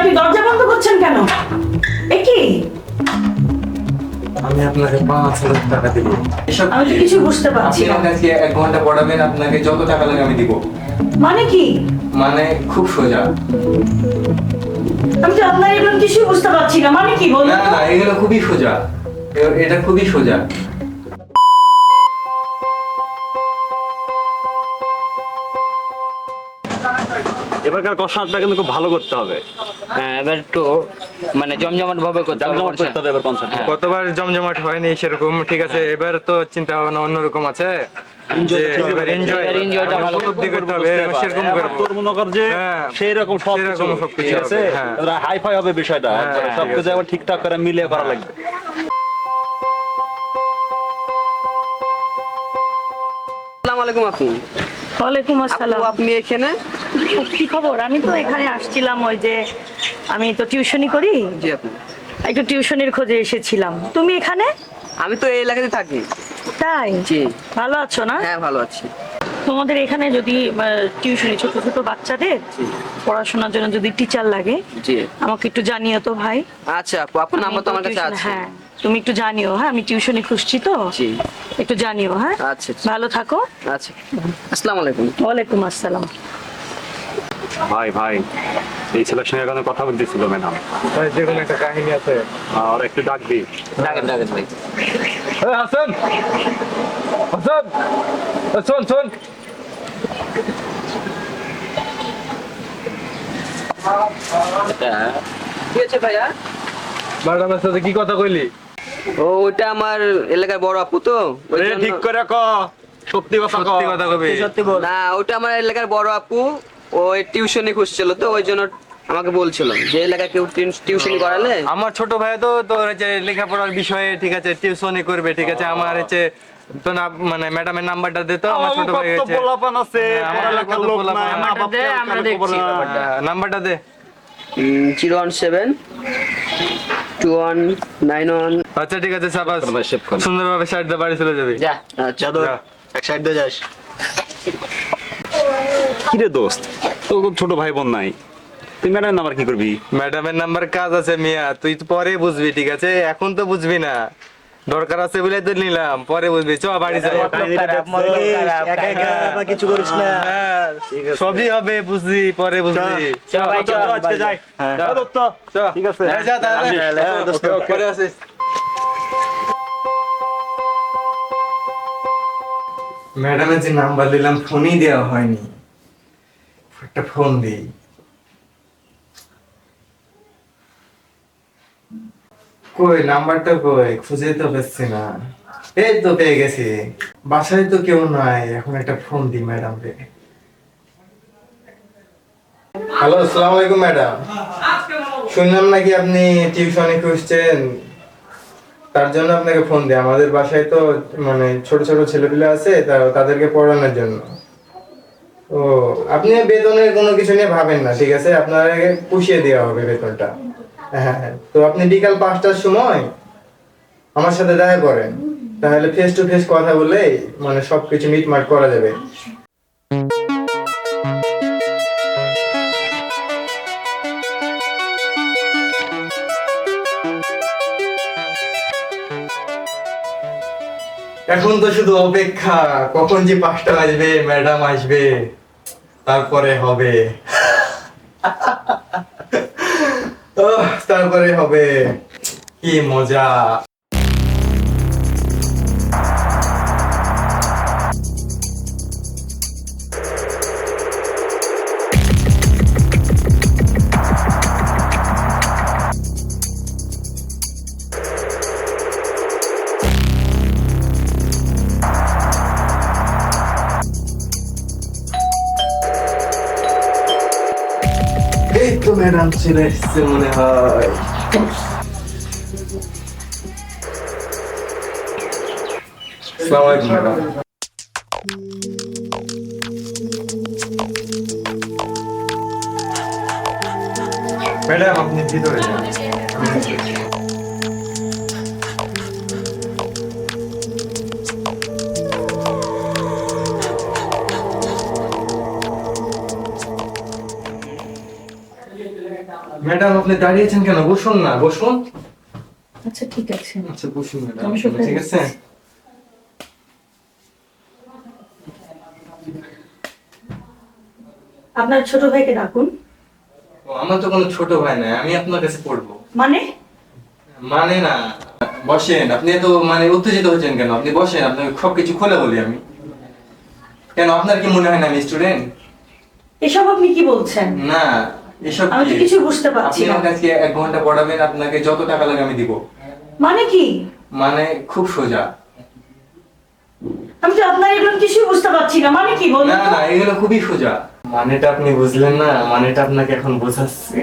আপনি দরজা বন্ধ করছেন কেন? আমি আপনাকে পাঁচ হাজার টাকা দিব। এসব আমি তো কিছু বুঝতে পারছি আপনি না। কাছে এক ঘণ্টা পড়াবেন আপনাকে যত টাকা লাগে আমি দিব। মানে কি? মানে খুব সোজা। আমি তো আপনার এগুলো কিছুই বুঝতে পারছি না। মানে কি বলুন না না এগুলো খুবই সোজা। এ- এটা খুবই সোজা। এবারকার কষাটা কিন্তু খুব ভালো করতে হবে। হ্যাঁ এবার একটু মানে জমজমাট ভাবে করতে হবে জমজমাট করতে হবে এবার কনসার্ট গতবার জমজমাট হয়নি সেরকম ঠিক আছে এবার তো চিন্তা ভাবনা অন্যরকম আছে। যে এবার enjoy- এবার enjoy টা ভালো উপলব্ধি করতে হবে। সেরকম করব। তোর কর যে হ্যাঁ, সেই রকম সব সেরকম কিছু সবকিছু আছে? হ্যাঁ। হাই ফাই হবে বিষয়টা। হ্যাঁ, হ্যাঁ, সব কিছু আছে। আবার ঠিকঠাক করে মিলিয়ে করা লাগবে। আসসালামু আলাইকুম আপু। ওয়ালাইকুম আসসালাম। আপনি এখানে? কি খবর? আমি তো এখানে আসছিলাম ওই যে আমি তো টিউশনি করি। জি একটু টিউশনির খোঁজে এসেছিলাম। তুমি এখানে? আমি তো এই এলাকাতে থাকি। তাই? জি। ভালো আছো না? হ্যাঁ ভালো আছি। তোমাদের এখানে যদি টিউশনি ছোট ছোট বাচ্চাদের পড়াশোনার জন্য যদি টিচার লাগে জি। আমাকে একটু জানিও তো ভাই। আচ্ছা আপু আপনার নাম্বার তো আমার কাছে আছে। হ্যাঁ তুমি একটু জানিও হ্যাঁ আমি টিউশনি খুঁজছি তো। জি। একটু জানিও হ্যাঁ। আচ্ছা আচ্ছা। ভালো থাকো। আচ্ছা। আসসালামু আলাইকুম। ওয়ালাইকুম আসসালাম। ভাই ভাই এই ছেলের সঙ্গে এখানে কথা বলতেছিল ম্যাডাম। দেখুন একটা কাহিনী আছে? আর একটু ডাকবি। ডাকেন ডাকেন ভাই। হাসান! হাসান! শোন শোন! কি হয়েছে ভাইয়া? ম্যাডামের সাথে কি কথা কইলি? ও ওইটা আমার এলাকার বড় আপু তো। ঠিক করে ক। সত্যি কথা ক। সত্যি কথা কবি। না ওটা আমার এলাকার বড় আপু। ওই টিউশনি খুঁজছিল তো ওই জন্য আমাকে বলছিল যে এলাকায় কেউ টিউশনি করালে? আমার ছোট ভাই তো তোর হচ্ছে লেখাপড়ার বিষয়ে ঠিক আছে টিউশনই করবে ঠিক আছে আমার হচ্ছে তো না মানে ম্যাডামের নাম্বারটা দে তো আমার ছোট ভাই হচ্ছে পোলাপান আছে হ্যাঁ, লোক। নাম্বারটা দে। হ্যাঁ, নাম্বারটা দে। Zero one seven two one nine one. আচ্ছা ঠিক আছে সাবাস। সুন্দরভাবে সাইড দিয়ে বাড়ি চলে যাবি। যা। আচ্ছা যা। এক সাইড দিয়ে যাস। কি রে দোস্ত তো ছোট ভাই বোন নাই। তুই ম্যাডাম নাম্বার কি করবি? ম্যাডামের নাম্বার কাজ আছে মিয়া তুই তো পরে বুঝবি ঠিক আছে? এখন তো বুঝবি না। দরকার আছে বলে তো নিলাম পরে বুঝবি। চ বাড়ি যাই কিছু করিস না। হ্যাঁ, সবই হবে বুঝলি পরে বুঝলি আজকে যাই। ঠিক আছে। হ্যাঁ। হ্যাঁ, পরে আসিস। ম্যাডামের যে নাম্বার দিলাম ফোনই দেওয়া হয়নি। একটা ফোন দিই। কই, নাম্বারটা কই? খুঁজে তো পাচ্ছি না। এই তো পেয়ে গেছি। বাসায় তো কেউ নাই, এখন একটা ফোন দিই ম্যাডাম রে হ্যালো, আসসালামু আলাইকুম ম্যাডাম। শুনলাম নাকি আপনি টিউশনে খুঁজছেন? তার জন্য আপনাকে ফোন দিই। আমাদের বাসায় তো মানে ছোট ছোট ছেলেপিলে আছে তাদেরকে পড়ানোর জন্য। ও, আপনি বেতনের কোনো কিছু নিয়ে ভাবেন না, ঠিক আছে? আপনাকে পুষিয়ে দেওয়া হবে বেতনটা। হ্যাঁ তো আপনি বিকাল পাঁচটার সময় আমার সাথে দেখা করেন। তাহলে ফেস টু ফেস কথা বলে মানে সবকিছু মিটমাট করা যাবে। এখন তো শুধু অপেক্ষা, কখন যে পাঁচটা আসবে ম্যাডাম আসবে। তারপরে হবে। তারপরে হবে। কি মজা। এই তো ম্যাডাম চলে এসছে মনে হয় ম্যাডাম ম্যাডাম আপনি ভিতরে যান ম্যাডাম আপনি দাঁড়িয়েছেন কেন? বসুন না বসুন। আচ্ছা ঠিক আছে। আচ্ছা বসুন ম্যাডাম ঠিক আছে? আপনার ছোট ভাইকে ডাকুন। ও, আমার তো কোনো ছোট ভাই নাই আমি আপনার কাছে পড়ব। মানে? মানে না বসেন আপনি তো মানে উত্তেজিত হচ্ছেন কেন? আপনি বসেন আপনাকে সব কিছু খুলে বলি আমি। কেন আপনার কি মনে হয় না আমি স্টুডেন্ট এসব আপনি কি বলছেন? না এসব আমি তো কিছু বুঝতে পারছি আপনি না। কাছে এক ঘণ্টা পড়াবেন আপনাকে যত টাকা লাগে আমি দিব। মানে কি? মানে খুব সোজা। আমি তো আপনার এগুলো কিছুই বুঝতে পারছি না। মানে কি বলুন না না এগুলো খুবই সোজা। মানেটা আপনি বুঝলেন না মানেটা আপনাকে এখন বোঝাচ্ছি।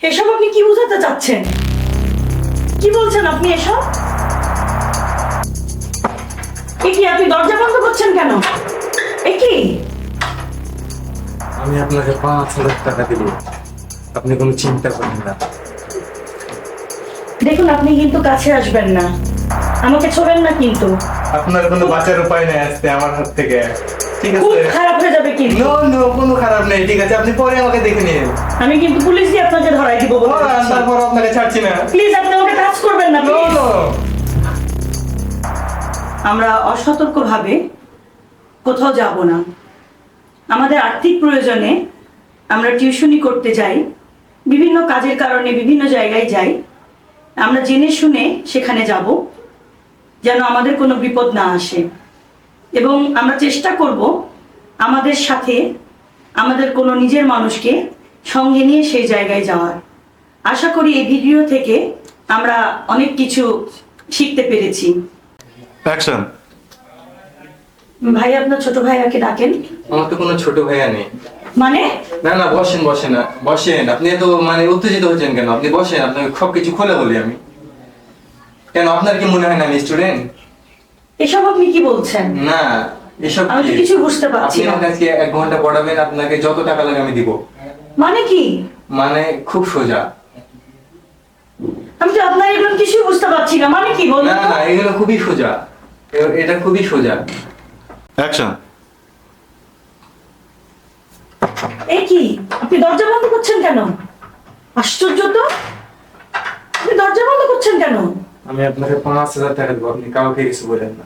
এসব আপনি কি বোঝাতে চাচ্ছেন? কি বলছেন আপনি এসব? কি আপনি দরজা বন্ধ করছেন আপনাকে পাঁচ হাজার টাকা দিব। আপনি কোনো চিন্তা করেন না। দেখুন আপনি কিন্তু কাছে আসবেন না। আমাকে ছোবেন না কিন্তু। আপনার কোনো বাঁচার উপায় নেই আসতে আমার হাত থেকে। ঠিক খুব আছে খারাপ হয়ে যাবে কিন্তু। নো নো কোনো খারাপ নেই ঠিক আছে? আপনি পরে আমাকে দেখে নিন। আমি কিন্তু পুলিশ দিয়ে আপনাকে ধরাই দিব তারপর আপনাকে ছাড়ছি না। প্লিজ আপনি আমাকে টাচ করবেন না নো please। নো। আমরা অসতর্কভাবে কোথাও যাব না। আমাদের আর্থিক প্রয়োজনে আমরা টিউশনি করতে যাই। বিভিন্ন কাজের কারণে বিভিন্ন জায়গায় যাই। আমরা জেনে শুনে সেখানে যাব, যেন আমাদের কোনো বিপদ না আসে। এবং আমরা চেষ্টা করব আমাদের সাথে, আমাদের কোনো নিজের মানুষকে সঙ্গে নিয়ে সেই জায়গায় যাওয়ার। আশা করি এই ভিডিও থেকে আমরা অনেক কিছু শিখতে পেরেছি। অ্যাকশন ভাই আপনার ছোট ভাইয়াকে ডাকেন। আমার তো কোনো ছোট ভাইয়া নেই। মানে? না না বসেন বসেন বসেন। আপনি তো মানে উত্তেজিত হচ্ছেন কেন? আপনি বসেন আপনাকে সব কিছু খুলে বলি আমি। কেন আপনার কি মনে হয় না আমি স্টুডেন্ট এসব আপনি কি বলছেন? না এসব আমি তো কিছু বুঝতে পারছি না। আমার কাছে এক ঘণ্টা পড়াবেন আপনাকে যত টাকা লাগে আমি দিব। মানে কি? মানে খুব সোজা। আমি তো আপনার এগুলো কিছুই বুঝতে পারছি না। মানে কি বলুন না না এগুলো খুবই সোজা। এটা খুবই সোজা। অ্যাকশন এ কি? আপনি দরজা বন্ধ করছেন কেন? আশ্চর্য তো। আপনি দরজা বন্ধ করছেন কেন? আমি আপনাকে পাঁচ হাজার টাকা দেবো আপনি কাউকে কিছু বলেন না।